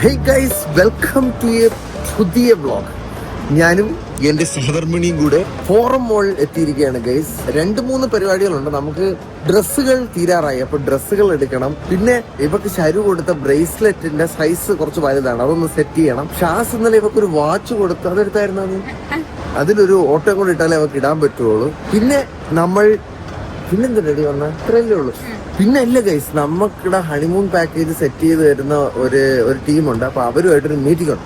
Hey guys welcome to a പുതിയ vlog ഞാനും എന്റെ സഹധർമ്മിണിയും കൂടെ ഫോറം മോൾ എത്തിയിരിക്കുകയാണ് ഗൈസ് രണ്ട് മൂന്ന് പരിപാടികളുണ്ട്. നമുക്ക് ഡ്രസ്സുകൾ തീരാറായി. അപ്പൊ ഡ്രസ്സുകൾ എടുക്കണം. പിന്നെ ഇവക്ക് ശരു കൊടുത്ത ബ്രേസ്ലെറ്റിന്റെ സൈസ് കുറച്ച് വലുതാണ്. അതൊന്ന് സെറ്റ് ചെയ്യണം. ഷാസ് ഇന്നലെ ഇവക്ക് ഒരു വാച്ച് കൊടുത്തു. അതെടുത്തായിരുന്നു അതിലൊരു ഓട്ടോ കൂടി ഇട്ടാലേ അവക്ക് ഇടാൻ പറ്റുള്ളൂ. പിന്നെ നമ്മൾ പിന്നെന്താ റെഡി വന്ന? ഇത്രയല്ലേ ഉള്ളൂ. പിന്നെ അല്ല ഗൈസ് നമുക്കിടെ ഹണിമൂൺ പാക്കേജ് സെറ്റ് ചെയ്ത് തരുന്ന ഒരു ഒരു ടീമുണ്ട് അപ്പൊ അവരുമായിട്ടൊരു മീറ്റിംഗ് ഉണ്ട്.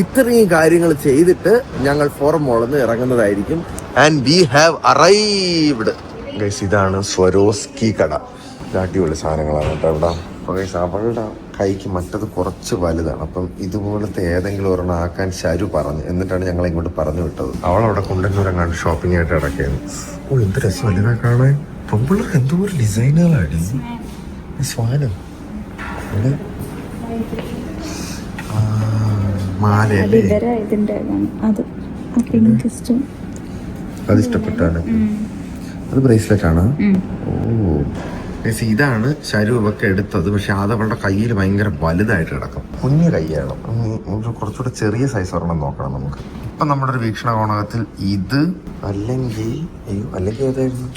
ഇത്രയും കാര്യങ്ങൾ ചെയ്തിട്ട് ഞങ്ങൾ ഫോറം മോളിൽ നിന്ന് ഇറങ്ങുന്നതായിരിക്കും. And we have arrived guys ഇതാണ് സ്വരോസ്കി കട. അടിപൊളി സാധനങ്ങളാണ് കേട്ടോ ഇവിടെ. അവളുടെ കൈക്ക് മറ്റത് കുറച്ച് വലുതാണ്. അപ്പം ഇതുപോലത്തെ ഏതെങ്കിലും ഒരെണ്ണം ആക്കാൻ ശരു പറഞ്ഞു. എന്നിട്ടാണ് ഞങ്ങൾ ഇങ്ങോട്ട് പറഞ്ഞു വിട്ടത്. അവളവിടെ അവിടെ കൊണ്ടുവന്നവരെങ്ങാണ്ട് ഷോപ്പിംഗ് ആയിട്ട് ഇടയ്ക്കായിരുന്നു ഓ എന്ത് രസമല്ലേ കാണാൻ? പെമ്പിള്ളേർ എന്തോ ഒരു ഡിസൈനുകളാണ് സ്വാനം ഇവിടെ മാലയല്ലേ. അത് ഇഷ്ടപ്പെട്ടാണ്. അത് ബ്രേസ്ലെറ്റ് ആണ് ഓ. ഇതാണ് ശരൂപൊക്കെ എടുത്തത്. പക്ഷെ അത് അവളുടെ കയ്യിൽ ഭയങ്കര വലുതായിട്ട് കിടക്കും. കുഞ്ഞു കൈയാണ്? കുറച്ചുകൂടെ ചെറിയ സൈസ് ഒരെണ്ണം നോക്കണം നമുക്ക്. ഇപ്പൊ നമ്മുടെ ഒരു വീക്ഷണ കോണകത്തിൽ ഇത് അല്ലെങ്കിൽ അയ്യോ അല്ലെങ്കിൽ ഏതായിരുന്നു?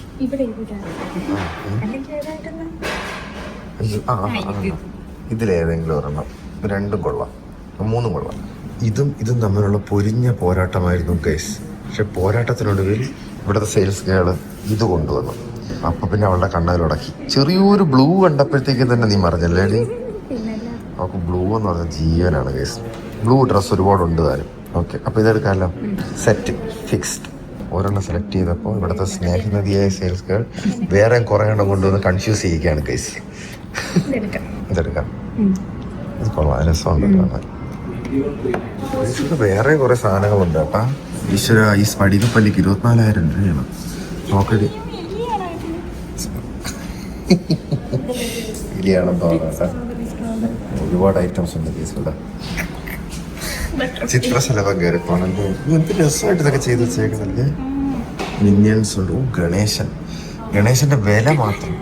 അയ്യോ, ആ. ഇതിലേതെങ്കിലും ഒരെണ്ണം. രണ്ടും കൊള്ളാം. മൂന്നും കൊള്ളാം. ഇതും ഇതും തമ്മിലുള്ള പൊരിഞ്ഞ പോരാട്ടമായിരുന്നു കേസ് പക്ഷെ പോരാട്ടത്തിനൊടുവിൽ ഇവിടുത്തെ സെയിൽസ് ഗേൾ ഇത് കൊണ്ടുവന്നു. അപ്പൊ പിന്നെ അവളുടെ കണ്ണതിലുടക്കി ചെറിയൊരു ബ്ലൂ കണ്ടപ്പോഴത്തേക്ക് തന്നെ നീ മറിഞ്ഞല്ലേ അവൾക്ക് ബ്ലൂ എന്ന് പറഞ്ഞ ജീവനാണ് കേസ് ബ്ലൂ ഡ്രസ്സ് ഒരുപാടുണ്ട് താനും. ഓക്കെ അപ്പൊ ഇതെടുക്കാമല്ലോ. സെറ്റ് ഫിക്സ്ഡ് ഒരെണ്ണം സെലക്ട് ചെയ്തപ്പോൾ ഇവിടുത്തെ സ്നേഹനദിയായ സെയിൽസ് ഗേൾ വേറെ കുറെ എണ്ണം കൊണ്ടുവന്ന് കൺഫ്യൂസ് ചെയ്യിക്കുകയാണ് കേസ് ഇതെടുക്കാം. ഇത് കൊള്ളാം രസമാണ് വേറെ കുറെ സാധനങ്ങളുണ്ട് കേട്ടാ ഈശ്വര ഈ സ്പടികപ്പല്ലിക്ക് ഇരുപത്തിനാലായിരം രൂപയാണ്. നോക്കടി. ഇലിയാണെന്ന് തോന്നുന്നു ഒരുപാട് ഐറ്റംസ് ഉണ്ട് കേസുള്ള ചിത്രശലഭം കയറി പോണല്ലേ എന്ത് രസമായിട്ട് ഇതൊക്കെ ചെയ്ത് വെച്ചേക്കുന്നല്ലേ മിന്യൻസ് ഉണ്ട്. ഓ ഗണേശൻ. ഗണേശന്റെ വില മാത്രം.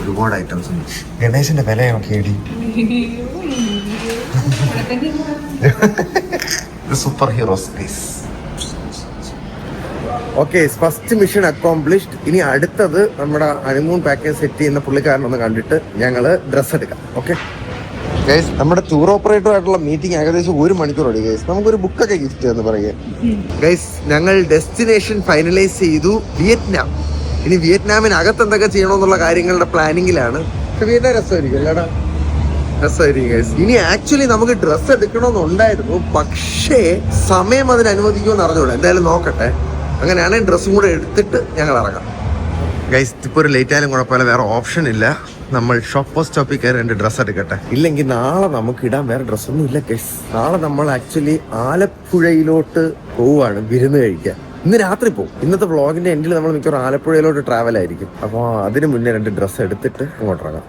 ഒരുപാട് ഐറ്റംസ് ഉണ്ട്. ഗണേശന്റെ വില കേടി super heroes guys okay first mission accomplished ഇനി അടുത്തത് നമ്മുടെ ഹണിമൂൺ പാക്കേജ് സെറ്റ് ചെയ്യുന്ന പുള്ളിക്കാരനൊന്ന് കണ്ടിട്ട് ഞങ്ങൾ ഡ്രസ്സ് എടുക്കാം. ഓക്കെ ഗൈസ് നമ്മുടെ ടൂർ ഓപ്പറേറ്റർ ആയിട്ടുള്ള മീറ്റിംഗ് ഏകദേശം ഒരു മണിക്കൂർ ഓടി ഗൈസ് നമുക്കൊരു ബുക്കൊക്കെ ഗിഫ്റ്റ് എന്ന് പറയുക ഗൈസ് ഞങ്ങൾ ഡെസ്റ്റിനേഷൻ ഫൈനലൈസ് ചെയ്തു വിയറ്റ്നാം. ഇനി വിയറ്റ്നാമിനകത്ത് എന്തൊക്കെ ചെയ്യണമെന്നുള്ള കാര്യങ്ങളുടെ പ്ലാനിങ്ങിലാണ് വിയറ്റ്നാം രസമായിരിക്കും അല്ലേടാ. ഇനി ആക്ച്വലി നമുക്ക് ഡ്രസ്സ് എടുക്കണമെന്നുണ്ടായിരുന്നു പക്ഷേ സമയം അതിന് അനുവദിക്കുമെന്ന് അറിഞ്ഞൂടാ എന്തായാലും നോക്കട്ടെ. അങ്ങനെയാണെങ്കിൽ ഡ്രസ്സും കൂടെ എടുത്തിട്ട് ഞങ്ങൾ ഇറങ്ങാം. ഗൈസ് ഇപ്പോൾ ഒരു ലേറ്റ് ആയാലും കുഴപ്പമില്ല. വേറെ ഓപ്ഷൻ ഇല്ല. നമ്മൾ ഷോപ്പ് പോസ്റ്റ് സ്റ്റോപ്പിൽ കയറി രണ്ട് ഡ്രസ്സ് എടുക്കട്ടെ. ഇല്ലെങ്കിൽ നാളെ നമുക്ക് ഇടാൻ വേറെ ഡ്രസ്സൊന്നും ഇല്ല കേസ് നാളെ നമ്മൾ ആക്ച്വലി ആലപ്പുഴയിലോട്ട് പോവാണ് വിരുന്ന് കഴിക്കാൻ. ഇന്ന് രാത്രി പോകും ഇന്നത്തെ വ്ളോഗിന്റെ എൻഡിൽ നമ്മൾ മിക്കവാറും ആലപ്പുഴയിലോട്ട് ട്രാവൽ ആയിരിക്കും. അപ്പോൾ അതിന് മുന്നേ രണ്ട് ഡ്രസ്സ് എടുത്തിട്ട് അങ്ങോട്ട് ഇറങ്ങാം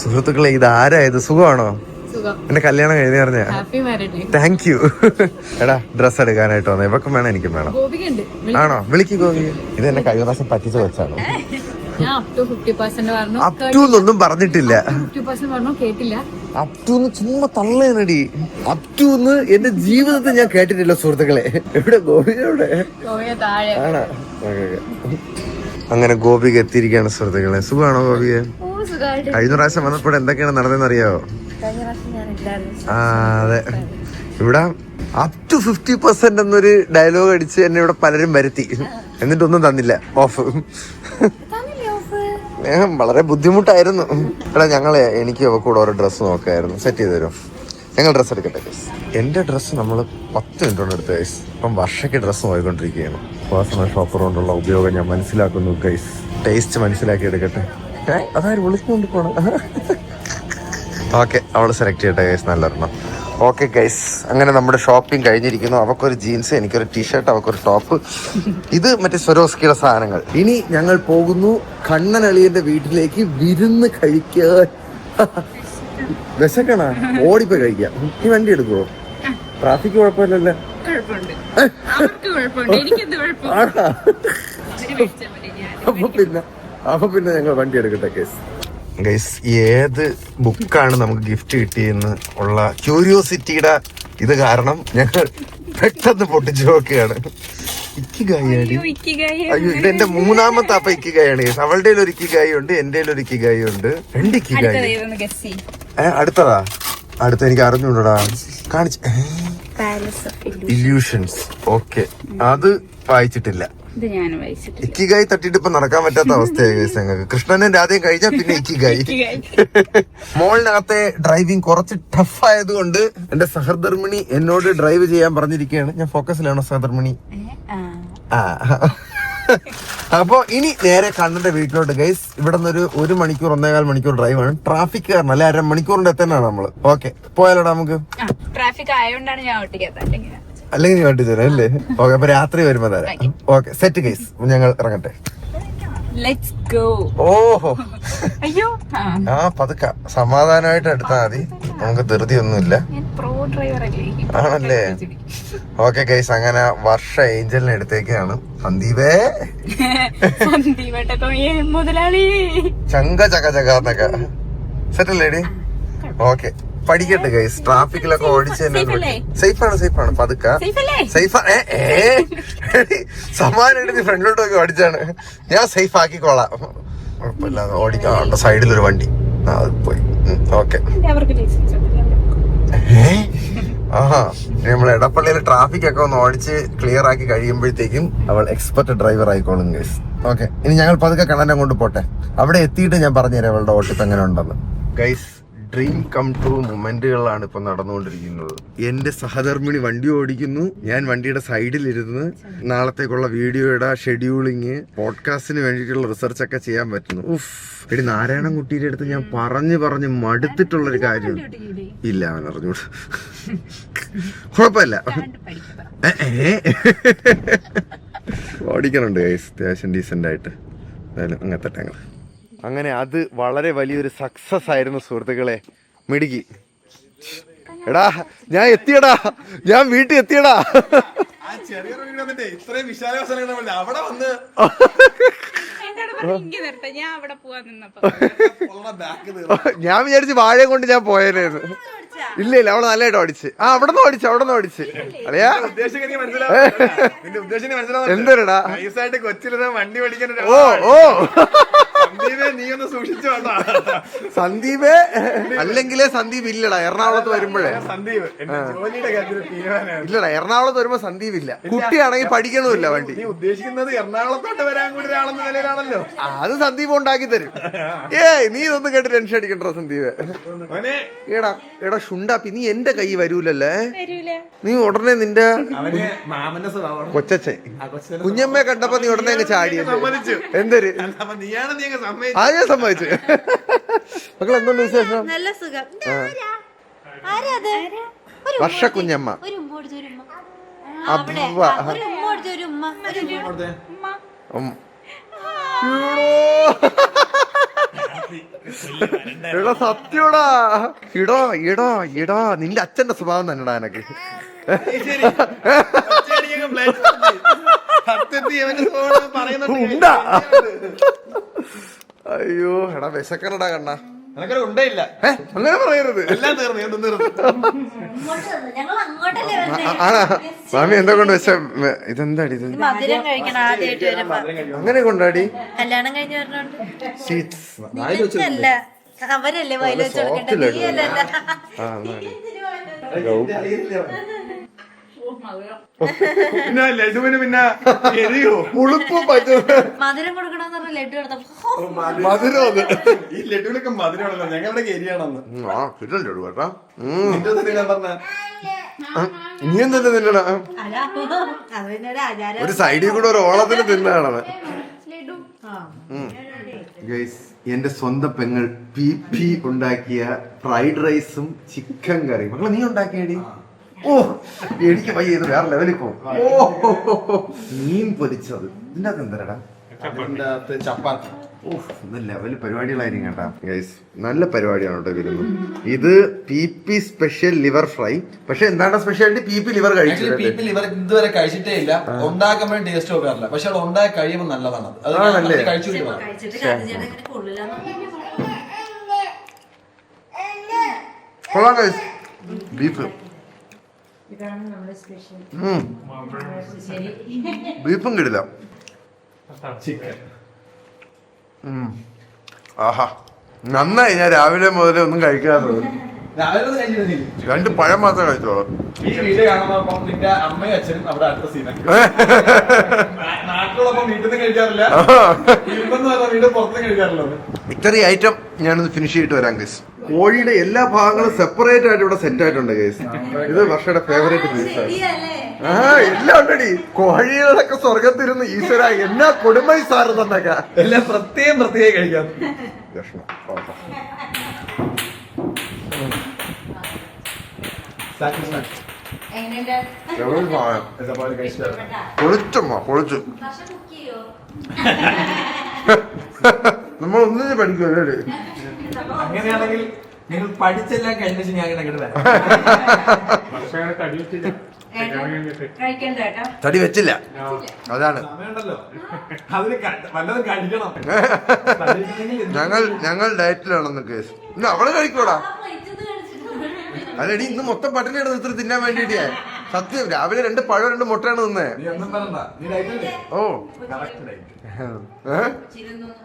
സുഹൃത്തുക്കളെ ഇത് ആരായത് സുഖമാണോ? സുഖം. എന്റെ കല്യാണം കഴിഞ്ഞ പറഞ്ഞ താങ്ക് യു എടാ ഡ്രസ് എടുക്കാനായിട്ട് വന്നേ ഇവക്കും വേണം എനിക്കും വേണം. ആണോ? വിളിക്കു ഗോപി. ഇത് എന്നെ കഴിഞ്ഞ പ്രാവശ്യം പറ്റിച്ച് വെച്ചാണോ അപ് ടു എന്നൊന്നും പറഞ്ഞിട്ടില്ല. അപ് ടു എന്ന് ചുമ്മാ തള്ളേനടി അപ് ടു എന്ന് എന്റെ ജീവിതത്തിൽ ഞാൻ കേട്ടിട്ടില്ല സുഹൃത്തുക്കളെ. എവിടെ ഗോപി? എവിടെ? ഗോപിക താഴെ. ആണോ? Okay, okay. അങ്ങനെ ഗോപിക എത്തിയിരിക്കുകയാണ് സുഹൃത്തുക്കളെ. സുഖമാണോ ഗോപിയെ? കഴിഞ്ഞ പ്രാവശ്യം വന്നപ്പോൾ എന്തൊക്കെയാണ് നടന്നതെന്ന് അറിയാവോ? ആ അതെ. ഇവിടെ അപ് ടു ഫിഫ്റ്റി പെർസെന്റ് എന്നൊരു ഡയലോഗ് അടിച്ച് എന്നെ ഇവിടെ പലരും വരുത്തി. എന്നിട്ടൊന്നും തന്നില്ല. ഓഫ് വളരെ ബുദ്ധിമുട്ടായിരുന്നു. എടാ ഞങ്ങളെ എനിക്ക് കൂടെ ഓരോ ഡ്രസ്സ് നോക്കായിരുന്നു. സെറ്റ് ചെയ്ത് തരും ഞങ്ങൾ ഡ്രസ്സ് എടുക്കട്ടെ ഗൈസ് എന്റെ ഡ്രസ്സ് നമ്മൾ പത്ത് മിനിറ്റ് കൊണ്ട് എടുത്ത ഗൈസ് ഇപ്പം വർഷയ്ക്ക് ഡ്രസ്സ് നോക്കിക്കൊണ്ടിരിക്കുകയാണ് പേഴ്സണൽ ഷോപ്പർ കൊണ്ടുള്ള ഉപയോഗം ഞാൻ മനസ്സിലാക്കുന്നു ഗൈസ് ടേസ്റ്റ് മനസ്സിലാക്കി എടുക്കട്ടെ. അതായത് വിളിച്ചുകൊണ്ട് പോണം? ഓക്കെ അവൾ സെലക്ട് ചെയ്യട്ടെ ഗൈസ് നല്ലൊരെണ്ണം ഓക്കെ ഗൈസ് അങ്ങനെ നമ്മുടെ ഷോപ്പിംഗ് കഴിഞ്ഞിരിക്കുന്നു. അവക്കൊരു ജീൻസ് എനിക്കൊരു ടീഷർട്ട് അവക്കൊരു ടോപ്പ് ഇത് മറ്റേ സ്വരോസ്കിയുടെ സാധനങ്ങൾ. ഇനി ഞങ്ങൾ പോകുന്നു കണ്ണൻ അളിയന്റെ വീട്ടിലേക്ക് വിരുന്ന് കഴിക്കാൻ. വിശക്കണ? ഓടിപ്പോയി കഴിക്കാം നീ വണ്ടി എടുക്കുവോ? ട്രാഫിക് കുഴപ്പമില്ലല്ലോ? അപ്പൊ പിന്നെ അപ്പൊ പിന്നെ ഞങ്ങൾ വണ്ടി എടുക്കട്ടെ കേസ് ഗൈസ് ഏത് ബുക്കാണ് നമുക്ക് ഗിഫ്റ്റ് കിട്ടിയെന്ന് ഉള്ള ക്യൂരിയോസിറ്റിയുടെ ഇത് കാരണം ഞങ്ങൾ പെട്ടെന്ന് പൊട്ടിച്ചു നോക്കുകയാണ്. അയ്യോ, ഇത് എന്റെ മൂന്നാമത്തെ അപ്പൊ ഇക്കിഗായാണ്. ഗൈസ് അവളുടെ ഒരു ഇക്കിഗായി ഉണ്ട് എന്റെ ഒരു ഇക്കിഗായി. ഉണ്ട് രണ്ട് ഇക്കിഗായി അടുത്തതാ? അടുത്ത എനിക്ക് അറിഞ്ഞൂടാ കാണിച്ച ഇല്യൂഷൻസ് ഓക്കെ അത് വായിച്ചിട്ടില്ല. ഇത് ഞാൻ ഇക്കിഗായി തട്ടിട്ട് ഇപ്പൊ നടക്കാൻ പറ്റാത്ത അവസ്ഥയായി ഗൈസ് ഞങ്ങൾക്ക്. കൃഷ്ണനും രാധയും കഴിഞ്ഞാൽ പിന്നെ ഇക്കിഗായി. മോളിനകത്തെ ഡ്രൈവിംഗ് കുറച്ച് ടഫ് ആയതുകൊണ്ട് എന്റെ സഹധർമ്മിണി എന്നോട് ഡ്രൈവ് ചെയ്യാൻ പറഞ്ഞിരിക്കുകയാണ്. ഞാൻ ഫോക്കസിലാണോ സഹധർമ്മിണി? ആ. അപ്പൊ ഇനി നേരെ കണ്ണന്റെ വീട്ടിലോട്ട്. ഗൈസ് ഇവിടെ നിന്ന് ഒരു മണിക്കൂർ ഒന്നേകാൽ മണിക്കൂർ ഡ്രൈവ് ആണ്. ട്രാഫിക് കാരണം അല്ലെ അര മണിക്കൂറിന്റെ എത്താനാണ് നമ്മൾ. ഓക്കെ പോയാലോടാ നമുക്ക്? ട്രാഫിക് ആയതുകൊണ്ടാണ് ഞാൻ ഓട്ടിക്കാത്ത അല്ലെങ്കിൽ വണ്ടി തരാം അല്ലേ? ഓക്കെ അപ്പൊ രാത്രി വരുമ്പോ തരാം. ഓക്കെ സെറ്റ് കേസ് ഞങ്ങൾ ഇറങ്ങട്ടെ. ഓഹോ. അയ്യോ. ആ. പതുക്ക. സമാധാനമായിട്ട് എടുത്താൽ മതി. നമുക്ക് ധൃതി ഒന്നുമില്ല ആണല്ലേ? ഓക്കെ ഗൈസ് അങ്ങനെ വർഷ ഏഞ്ചലിനെ എടുത്തേക്കാണ്. സന്ദീപേ. മുതലാളി. ചങ്ക ചക ചക എന്നൊക്കെ. സെറ്റ് അല്ലേടി ഓക്കെ. പഠിക്കട്ടെ ഗൈസ് ട്രാഫിക്കിലൊക്കെ ഓടിച്ച് സേഫാണ് സേഫ് ആണ് സേഫ് ആണ് പതുക്ക. സേഫ്. അല്ലേ സേഫ് സമാനം എടുത്ത് ഫ്രണ്ടിലോട്ട് നോക്കി ഓടിച്ചാണ്. ഞാൻ സേഫ് ആക്കിക്കോളാം. കുഴപ്പമില്ലാതെ ഓടിക്കാൻ സൈഡിലൊരു വണ്ടി. അത് പോയി. ഓക്കെ. ആഹാ. നമ്മൾ എടപ്പള്ളിയിൽ ട്രാഫിക് ഒക്കെ ഒന്ന് ഓടിച്ച് ക്ലിയർ ആക്കി കഴിയുമ്പോഴത്തേക്കും അവൾ എക്സ്പെർട്ട് ഡ്രൈവർ ആയിക്കോളും ഗൈസ് ഓക്കെ. ഇനി ഞങ്ങൾ പതുക്കെ കണ്ണനെ കൊണ്ട് പോട്ടെ. അവിടെ എത്തിയിട്ട് ഞാൻ പറഞ്ഞുതരാം അവളുടെ ഓട്ടിപ്പ് എങ്ങനെ ഉണ്ടെന്ന് ഗൈസ് ഡ്രീം കം ട്രൂ മൊമെന്റുകളാണ് ഇപ്പൊ നടന്നുകൊണ്ടിരിക്കുന്നത്. എന്റെ സഹധർമ്മിണി വണ്ടി ഓടിക്കുന്നു. ഞാൻ വണ്ടിയുടെ സൈഡിലിരുന്ന് നാളത്തേക്കുള്ള വീഡിയോയുടെ ഷെഡ്യൂളിങ് പോഡ്കാസ്റ്റിന് വേണ്ടിയിട്ടുള്ള റിസർച്ച് ഒക്കെ ചെയ്യാൻ പറ്റുന്നു. ഉഫ്. എടി നാരായണൻകുട്ടിയുടെ അടുത്ത് ഞാൻ പറഞ്ഞു പറഞ്ഞ് മടുത്തിട്ടുള്ള ഒരു കാര്യം. ഇല്ല അവൻ അറിഞ്ഞൂടാ. കുഴപ്പമില്ല. ഓടിക്കണുണ്ട് അത്യാവശ്യം ഡീസെന്റ് ആയിട്ട്. എന്തായാലും അങ്ങനത്തെ ഞങ്ങൾ അങ്ങനെ അത് വളരെ വലിയൊരു സക്സസ് ആയിരുന്നു സുഹൃത്തുക്കളെ. മിടുക്കി. എടാ ഞാൻ എത്തിയടാ. ഞാൻ വീട്ടിൽ എത്തിയടാ. ഞാൻ വിചാരിച്ച് വാഴയും കൊണ്ട് ഞാൻ പോയേനേന്ന് ഇല്ല ഇല്ല അവൾ നല്ലതായിട്ട് ഓടിച്ച് ആ അവിടെ നിന്ന് ഓടിച്ച് അവിടെ നിന്ന് ഓടിച്ച് അളിയാ എന്തരടാ? ഓ ഓ. സന്ദീപേ, നീ ഒന്ന് സൂക്ഷിച്ചു വേണ്ട. അല്ലെങ്കിലേ സന്ദീപ് ഇല്ലടാ എറണാകുളത്ത് വരുമ്പോഴേ. സന്ദീപ് ഇല്ലടാ എറണാകുളത്ത് വരുമ്പോ സന്ദീപ് ഇല്ല. കുട്ടിയാണെങ്കിൽ പഠിക്കണമില്ല വണ്ടി. നീ ഉദ്ദേശിക്കുന്നത് എറണാകുളത്തോട്ട് വരാൻ കൂടി ഒരാളെന്ന നിലയിലാണല്ലോ. അത് സന്ദീപ് ഉണ്ടാക്കി തരും. ഏ നീ ഇതൊന്നും കേട്ട് ടെൻഷൻ അടിക്കണ്ട സന്ദീപ്. എടാ എടാ ഷുണ്ടാപ്പി നീ എന്റെ കൈ വരൂലല്ലേ? വരൂല. നീ ഉടനെ നിന്റെ കൊച്ചെ കൊച്ചച്ഛൻ. കുഞ്ഞമ്മയെ കണ്ടപ്പോ നീ ഉടനെ അങ്ങ് ചാടി. എന്തൊരു? ആ ഞാൻ സമ്മതിച്ചു മക്കൾ എന്തുണ്ട് വിശേഷം? നല്ല സുഖം. ഇതാരാ? ആരാ? അത്? ഒരു ഉമ്മ വർഷ കുഞ്ഞമ്മ. ഒരു ഉമ്മ കൊടുത്ത ഒരു ഉമ്മ. അബ്ബ. ഉമ്മ കൊടുത്ത ഒരു ഉമ്മ ഒരു ഉമ്മ. ഉം. എടാ സത്യടാ ഇടോ ഇടോ ഇടോ. നിന്റെ അച്ഛന്റെ സ്വഭാവം തന്നെടാ എനക്ക്. അയ്യോ എടാ വിശക്കണടാ കണ്ണാ. അങ്ങനെ പറയരുത്. എല്ലാം തീർന്നു എന്ത് ആണാ. കൊണ്ട് വെച്ച ഇതെന്താടി ഇത്? അങ്ങനെ കൊണ്ടാടി? കല്യാണം കഴിഞ്ഞു അവരല്ലേ കൊടുക്കണ്ടേ നീ അല്ലല്ല ആ എന്നാടി പിന്നെ ലഡുവിന് പിന്നെ എരിയോ? പുളിപ്പും മധുരം. കൊടുക്കണമെന്ന് പറഞ്ഞ ലഡു എടുത്തപ്പോ. മധുരം. അത്. ഈ ലഡുവിനൊക്കെ മധുരമാണല്ലോ. ഞങ്ങളുടെ എരിയാണെന്ന്. ആ കിട്ടണ്ടോ കേട്ടാ. നിന്റെ അടുത്ത് ഞാൻ പറഞ്ഞ? നീ എന്താ തിന്നണ? ഒരു സൈഡിൽ കൂടെ ഒരു ഓളത്തിന് തിന്നാണത്. ആ. ഗൈസ് എന്റെ സ്വന്തം പെങ്ങൾ പി പി ഉണ്ടാക്കിയ ഫ്രൈഡ് റൈസും ചിക്കൻ കറിയും. മക്കളെ നീ ഉണ്ടാക്കിയടി? ഓ എനിക്ക് പയ്യ ഇത് വേറെ ലെവലിൽ പോകും. ഓ മീൻ പൊരിച്ചത്. ഇതിന്റെ അകത്ത് എന്തരടാ? അകത്ത് ചപ്പാത്തി. ഓ ഇന്ന് ലെവൽ പരിപാടികളായിരിക്കും കേട്ടാ ഗൈസ് നല്ല പരിപാടിയാണ് കേട്ടോ വരുന്നത് ഇത് P P special liver fry പക്ഷെ എന്താണ് സ്പെഷ്യാലിറ്റി പി പി ലിവർ കഴിച്ചത് പി പി ലിവർ ഇതുവരെ കഴിച്ചിട്ടേ ഇല്ല. ഉണ്ടാക്കുമ്പോഴും ടേസ്റ്റ് നോക്കാറില്ല പക്ഷെ അത് ഉണ്ടാക്കി കഴിയുമ്പോൾ നല്ലതാണ് അത്. അത് ഞാൻ ആണല്ലേ? അത് കഴിച്ചു കൊള്ളാം ഗൈസ് ബീഫ് ഇതാണ് നമ്മുടെ സ്പെഷ്യൽ ശരി. ബീഫും കിടില്ല. ആഹാ. നന്നായി. ഞാൻ രാവിലെ മുതലേ ഒന്നും കഴിക്കാറുള്ളത് രണ്ട് പഴം മാത്രം കഴിച്ചോളൂ ഈ വീഡിയോ കാണുമ്പോ നിന്റെ അമ്മയും അച്ഛനും അവിടെ അടുത്ത സീനാണ് ഇത്രയും ഐറ്റം ഞാനൊന്ന് ഫിനിഷ് ചെയ്തിട്ട് വരാം ഗൈസ് കോഴിയുടെ എല്ലാ ഭാഗങ്ങളും സെപ്പറേറ്റ് ആയിട്ട് ഇവിടെ സെറ്റ് ആയിട്ടുണ്ട് ഗൈസ് ഇത് വർഷയുടെ ഫേവറേറ്റ് പീസ് ആണ്. ആ എല്ലാം ഉണ്ടടി. കോഴികളൊക്കെ സ്വർഗത്തിരുന്ന് ഈശ്വര എന്നാ കൊടുമൈ സാറ് തന്നേക്കാ. എല്ലാം പ്രത്യേകം പ്രത്യേകം കഴിക്കാം. കഷ്ണം പൊളിച്ചമ്മ പൊളിച്ചു. നമ്മൾ ഒന്നിനെ പഠിക്കുമല്ലേ അങ്ങനെയാണെങ്കിൽ നിങ്ങൾ പഠിച്ചെല്ലാം കഴിഞ്ഞ ഞാൻ തടി വെച്ചില്ല. അതാണ്. ഞങ്ങൾ ഞങ്ങൾ ഡയറ്റിലാണെന്ന് കേസ്. ഇന്ന് അവൾ കഴിക്കൂടാ. അല്ലടി ഇന്ന് മൊത്തം പട്ടിണിയാണ് ഇത്ര തിന്നാൻ വേണ്ടിട്ടേ സത്യം രാവിലെ രണ്ട് പഴം രണ്ട് മുട്ടയാണ് തിന്നേ. ഓ.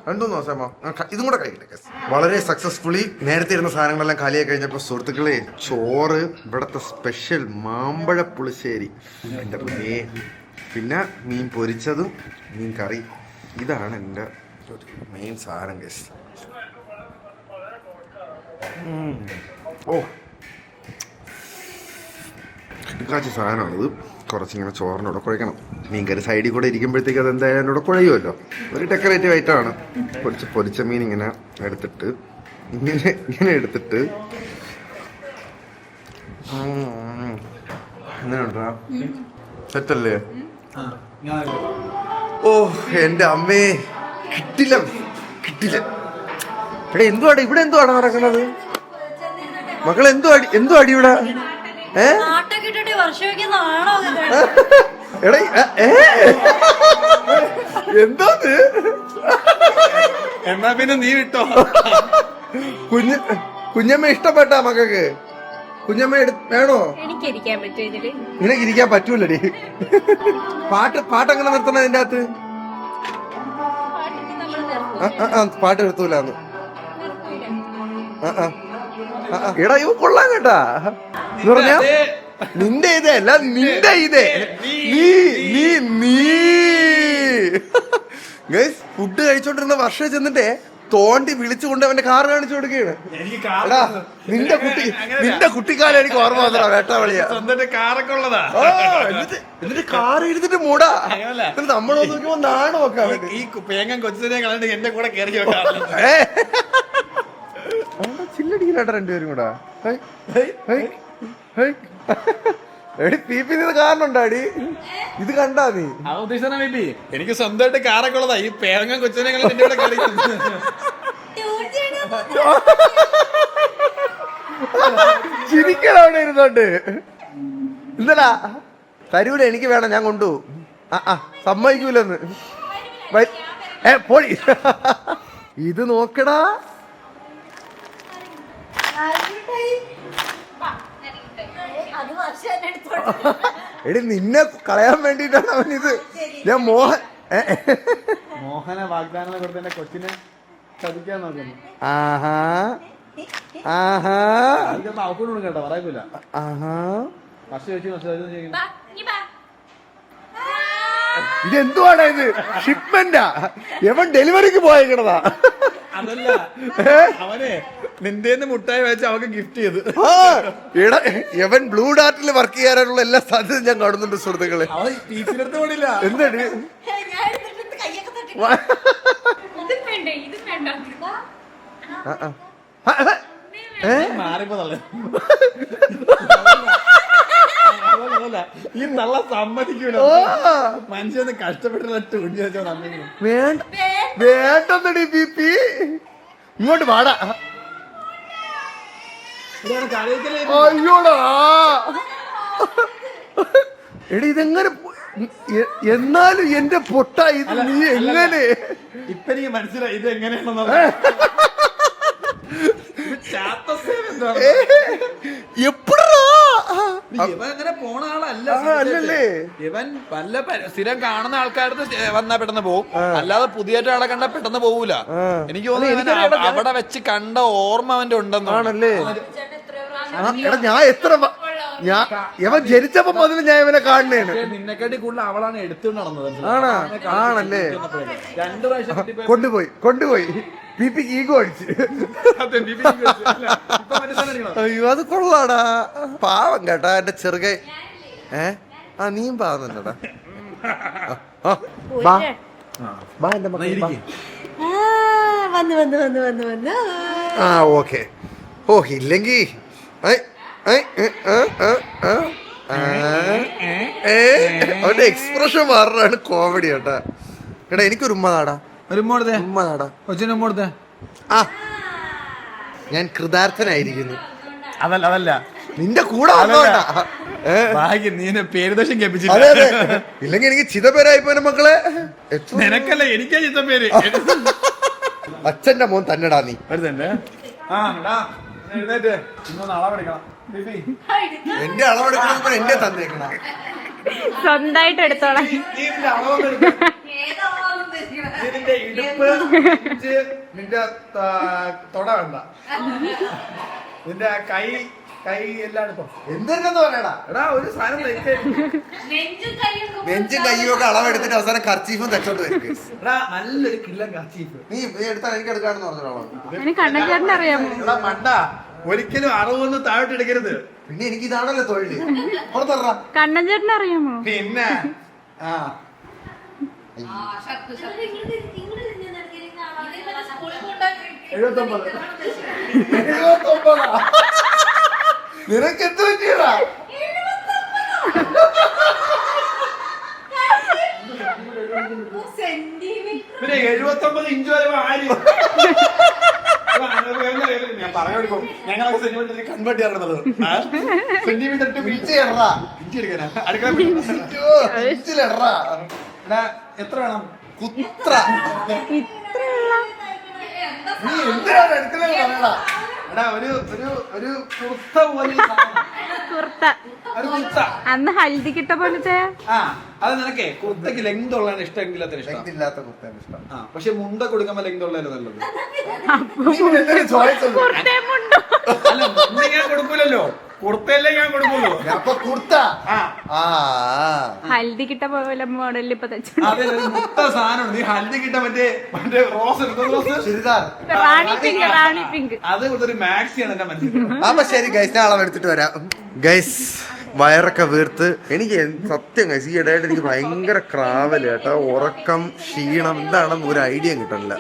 രണ്ടു ദിവസമോ ഇതും കൂടെ കഴിക്കട്ടെ. വളരെ സക്സസ്ഫുള്ളി നേരത്തെ ഇരുന്ന സാധനങ്ങളെല്ലാം കാലിയായി കഴിഞ്ഞപ്പോൾ സുഹൃത്തുക്കളെ ചോറ് ഇവിടത്തെ സ്പെഷ്യൽ മാമ്പഴ പുളിശ്ശേരി. എന്റെ പിന്നെ. മീൻ പൊരിച്ചതും മീൻ കറി. ഇതാണ് എന്റെ മെയിൻ സാധനം ഗസ് ഓ. കിടക്കാച്ച സാധനമാണിത് കുറച്ചിങ്ങനെ ചോറിനോടെ കുഴക്കണം. മീൻകറി സൈഡിൽ കൂടെ ഇരിക്കുമ്പോഴത്തേക്ക് അത് എന്തായാലും എന്നോട് കുഴയുമല്ലോ. ഒരു ഡെക്കറേറ്റീവ് ഐറ്റമാണ് പൊരിച്ച പൊരിച്ച മീൻ ഇങ്ങനെ എടുത്തിട്ട് ഇങ്ങനെ ഇങ്ങനെ എടുത്തിട്ട് എങ്ങനെയുണ്ടാ സെറ്റല്ലേ? ഓ എന്റെ അമ്മേ. കിട്ടില്ല. കിട്ടില്ല. എടാ എന്തുവാടാ? ഇവിടെ എന്തുവാണ് നടക്കുന്നത്? മക്കൾ എന്തോ അടി എന്തോ അടി ഇവിടെ? എടാ എന്നാ പിന്നെ നീ വിട്ടോ? കുഞ്ഞ് കുഞ്ഞമ്മ ഇഷ്ടപ്പെട്ട മക്കൾക്ക്? കുഞ്ഞമ്മ വേണോ? നിനക്ക് ഇരിക്കാൻ പറ്റൂലടി. പാട്ട് പാട്ട് എങ്ങനെ നിർത്തണം അതിന്റെ അകത്ത്? പാട്ട് നിർത്തൂലെന്ന്. ആ, ആ. എടാ ഇവ കൊള്ളാൻ കേട്ടാ. എന്ന് പറഞ്ഞാ നിന്റെ ഇതേ അല്ല നിന്റെ ഇതേ. നീ നീ നീ ഗൈസ് ഫുഡ് കഴിച്ചോണ്ടിരുന്ന വർഷം ചെന്നിട്ടേ തോണ്ടി വിളിച്ചുകൊണ്ട് അവന്റെ കാർ കാണിച്ചു കൊടുക്കുകയാണ്. എടാ നിന്റെ കുട്ടി നിന്റെ കുട്ടിക്കാലം എനിക്ക് ഓർമ്മ വന്നടാ വേട്ട വളിയാ കാറൊക്കെ ഉള്ളതാ. എന്നിട്ട് കാർ എടുത്തിട്ട് മൂടാ. നമ്മൾ നോക്കുമ്പോ നാട് നോക്കാൻ ഈ പേങ്ങൻ കൊച്ചിനെ കളഞ്ഞിട്ട് എന്റെ കൂടെ കയറി വെക്കാറില്ല. ചില്ലടിക്കില്ലാട്ട രണ്ടുപേരും കൂടെ. എടി പി പി ഇത് കണ്ടാ നീ. ഉദ്ദേശിച്ചാ ബേബി എനിക്ക് സ്വന്തമായിട്ട് കാറൊക്കെ ഉള്ളതാ. ഈ പേരങ്ങൻ കൊച്ചിനെ ചിരിക്കണം അവിടെ ഇരുന്നോണ്ട്. ഇന്നലാ തരൂല എനിക്ക് വേണം ഞാൻ കൊണ്ടുപോകും ആ ആ സമ്മതിക്കൂലെന്ന്. ഏ പോയി ഇത് നോക്കടാ അത് വർഷം എന്നെ എടുത്തോണ്ട് എടി നിന്നെ കളയാൻ വേണ്ടിട്ടാണ് അവൻ ഇത് ഞാൻ മോഹൻ മോഹനെ വാഗ്ദാനം കൊടുത്ത എന്റെ കൊച്ചിനെ ചതിക്കാൻ നോക്കുന്നു. ആഹാ. ആഹാ. അവക്കൂടെ കേട്ടോ പറയൂല ആഹാ. പക്ഷെ ചോദിച്ചു ബാ. ഇതെന്തുവാടാ ഇത്? ഷിപ്മെന്റാ എവൻ ഡെലിവറിക്ക് പോയേക്കണതാ. അതല്ല അവനെ നിന്റെ മുട്ടായി വെച്ച് അവക്ക് ഗിഫ്റ്റ് ചെയ്ത്. ആ, എടാ എവൻ ബ്ലൂ ഡാർട്ടിൽ വർക്ക് ചെയ്യാനുള്ള എല്ലാ സാധ്യതയും ഞാൻ കാണുന്നുണ്ട് സുഹൃത്തുക്കളെ. അവൻ പോണില്ല ഞാൻ കയ്യൊക്കെ തട്ടി. വാ. ഇതും വേണ്ട? ഇതും വേണ്ട. ആ, ആ. ആ, ആ. ഏ? മാറിപ്പോ തള്ളേ. അതല്ല, ഈ നല്ല സമ്മതിക്കൂല. ആ. മനുഷ്യന്ന് കഷ്ടപ്പെട്ടുള്ള തുണി വേണ്ട. വേണ്ടെന്നടി ബി പി. ഇങ്ങോട്ട് വാടാ. അയ്യോടാ. എടി ഇതെങ്ങനെ എന്നാലും എന്റെ പൊട്ട ഇത് നീ എങ്ങനെ? ഇപ്പൊ എനിക്ക് മനസ്സിലായി ഇത് എങ്ങനെയാണെന്ന് എപ്പോഴാ ഇവൻ അങ്ങനെ പോണ ആളല്ല അല്ലല്ലേ? ഇവൻ വല്ല സ്ഥിരം കാണുന്ന ആൾക്കാർക്ക് വന്നാ പെട്ടെന്ന് പോകും അല്ലാതെ പുതിയായിട്ട് ആളെ കണ്ട പെട്ടെന്ന് പോവൂല. എനിക്ക് തോന്നുന്നു അവിടെ വെച്ച് കണ്ട ഓർമ്മ അവന്റെ ഉണ്ടെന്ന് ആണല്ലേ? ആ, എടാ ഞാൻ എത്ര ഞാൻ ഇവൻ ജനിച്ചപ്പോ മുതൽ ഞാൻ ഇവനെ കാണുന്നതാണ്. നിന്നെക്കാട്ടി കൂടുതൽ അവളാണ് എടുത്തു നടന്നത്. ആണോ? ആണല്ലേ? രണ്ടു പ്രാവശ്യം കൊണ്ടുപോയി കൊണ്ടുപോയി. പി പി ഈഗോ അടിച്ച്. അയ്യോ അത് കൊള്ളാടാ. പാവം കേട്ടാ എന്റെ ചെറുകെ. ഏ? ആ നീയും പാവം തന്നെടാ ബാ. ബാ എന്റെ. ഇരിക്ക്. ആ, വന്നു വന്നു വന്നു വന്നു വന്നു. ആ ഓക്കെ. ഓ ഇല്ലെങ്കി അവന്റെ എക്സ്പ്രഷൻ മാറാണ് കോമഡി കേട്ടാ. എടാ എനിക്കൊരു ഉമ്മ നാടാ. ഒരു ഉമ്മ നാടാ. കൊച്ചിന് ഉമ്മ ആ. ഞാൻ കൃതാർത്ഥനായിരിക്കുന്നു. അതല്ല അതല്ല. നിന്റെ കൂടെ പേരുദോഷം ഇല്ലെങ്കിൽ എനിക്ക് ചിതപേരായി പോയ മക്കളെ നിനക്കല്ല എനിക്കാ ചിതപേര് പേര് അച്ഛന്റെ മോൻ തന്നെടാ നീ. വരുന്നുണ്ട് ആ എഴുന്നേറ്റ്. ഇന്നൊന്ന് അളവെടുക്കണം. ബിബി, എന്റെ അളവെടുക്കണ എന്റെ തന്നേക്കണ. സ്വന്തമായിട്ട് എടുത്തോളാം. നീ ഇതിന്റെ അളവൊന്ന് എടുക്ക്. ഇതിന്റെ ഇടുപ്പ് ഇഞ്ച്, നിന്റെ ത- തൊട വേണ്ട. നിന്റെ കൈ കൈ എല്ലാം എടുത്തോ. എന്തെന്നു പറയടാ എടാ ഒരു സാധനം നെഞ്ചും കയ്യും ഒക്കെ അളവെടുത്തിട്ട് അവസാനം കർച്ചീഫും തെച്ചോട്ട് വരും എടാ നല്ലൊരു കില്ലൻ കർച്ചീഫ്. നീ നീ എടുത്താൽ എനിക്ക് എടുക്കാണെന്ന് പറഞ്ഞോളാം അറിയാമോ? എടാ മണ്ട. ഒരിക്കലും അറിവൊന്നും താഴോട്ട് എടുക്കരുത്. പിന്നെ എനിക്ക് ഇതാണല്ലോ തൊഴിൽ പുറത്തറ കണ്ണഞ്ചേട്ടൻ അറിയാമോ? പിന്നെ ആ. എഴുപത്തൊമ്പത്. നിനക്ക് എന്ത് പറ്റിയടാ? പിന്നെ എഴുപത്തൊമ്പത് ഇഞ്ച് വരെ ആര് ഞാൻ പറഞ്ഞു ഞങ്ങളൊക്കെ സെന്റിമീറ്റർ കൺവേർട്ട് ചെയ്യാറുള്ളത് സെന്റിമീറ്റർ ടു പിടിച്ച് ഇടറാ. ഇഞ്ചി എടുക്കാനാ? അടുക്കള അയ്യോ, പിടിച്ചിലിടറാ. എത്ര വേണം? കുത്ര. നീ എന്തിനാണ് എടുക്കുന്നത് പറയടാ. ഒരു ഒരു ഒരു കുർത്ത പോലെ കുർത്ത. ഒരു കുർത്ത. അന്ന് ഹൽദി കിട്ട പോലത്തെ? ആ അത് നിനക്കേ കുർത്തക്ക് ലെങ്ത് ഉള്ളതാണ് അത്ര ഇഷ്ടം. ഇല്ലാത്ത കുർത്ത ഇഷ്ടം. ആ പക്ഷെ മുണ്ട കൊടുക്കുമ്പോ ലെങ്ത് ഉള്ളതല്ലേ നല്ലത്? അല്ല മുണ്ട് ഞാൻ കൊടുക്കൂലല്ലോ. ഞാൻ കൊടുക്കുള്ളൂ. അപ്പൊ കുർത്ത. ഹൽദി കിട്ട പോലെ മോഡലിൽ ഇപ്പൊ തെച്ചു അതെ സാധനം നീ ഹൽദി കിട്ട മറ്റേ മറ്റേ റോസ് എടുത്ത rose churidar. Rani pink rani pink അത് ഒരു മാക്സിയാണ് എന്റെ മനസ്സിൽ അപ്പൊ ശരി ഗൈസ് ഞാൻ അളവെടുത്തിട്ട് വരാം. ഗൈസ് വയറൊക്കെ വീർത്ത്. എനിക്ക് സത്യം ഗൈസ് ഈ ഇടയായിട്ട് എനിക്ക് ഭയങ്കര ക്രാവൽ കേട്ടോ. ഉറക്കം ക്ഷീണം എന്താണെന്ന് ഒരു ഐഡിയ കിട്ടണില്ല.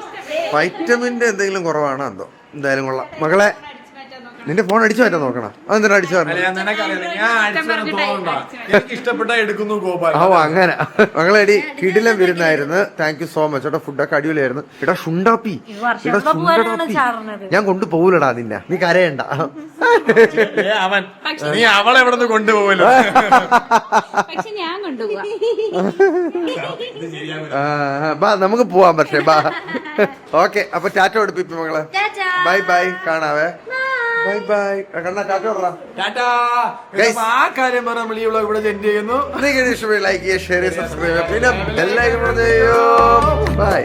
വൈറ്റമിന്റെ എന്തെങ്കിലും കുറവാണോ എന്തോ? എന്തായാലും കൊള്ളാം. മകളെ നിന്റെ ഫോൺ അടിച്ചു മാറ്റാൻ നോക്കണം. അതെന്തിനാ അടിച്ചു ഇഷ്ടപ്പെട്ട എടുക്കുന്നു ഗോപാൽ. ഓ അങ്ങനെ. മകളെടി കിടിലം വരുന്നായിരുന്നു. താങ്ക് യു സോ മച്ച് കേട്ടോ ഫുഡൊക്കെ അടിപൊളിയായിരുന്നു. എടാ ഷുണ്ടാപ്പി ഇടാ ഷുണ്ടാപ്പി ഞാൻ കൊണ്ടുപോകൂലടാ നിന്നെ. നീ കരയണ്ട. അവൻ. നീ അവളെ എവിടെ നിന്ന് കൊണ്ടുപോകല്ലോ പക്ഷെ ഞാൻ കൊണ്ടുപോവാ. ആ, ബാ നമുക്ക് പോവാം പക്ഷേ ബാ. ഓക്കെ അപ്പൊ ടാറ്റ എടുപ്പിപ്പി മകളെ. Tata. Bye bye കാണാവേ. Bye bye. കണ്ണ ടാറ്റ. ആ കാര്യം പറഞ്ഞ നമ്മൾ ഈ വ്ളോഗ് ഇവിടെ ജെൻഡ് ചെയ്യുന്നു. ലൈക്ക് ചെയ്യുക ഷെയർ ചെയ്യുക സബ്സ്ക്രൈബ് ചെയ്യുക. പിന്നെ എല്ലാവരും ചെയ്യോ ബൈ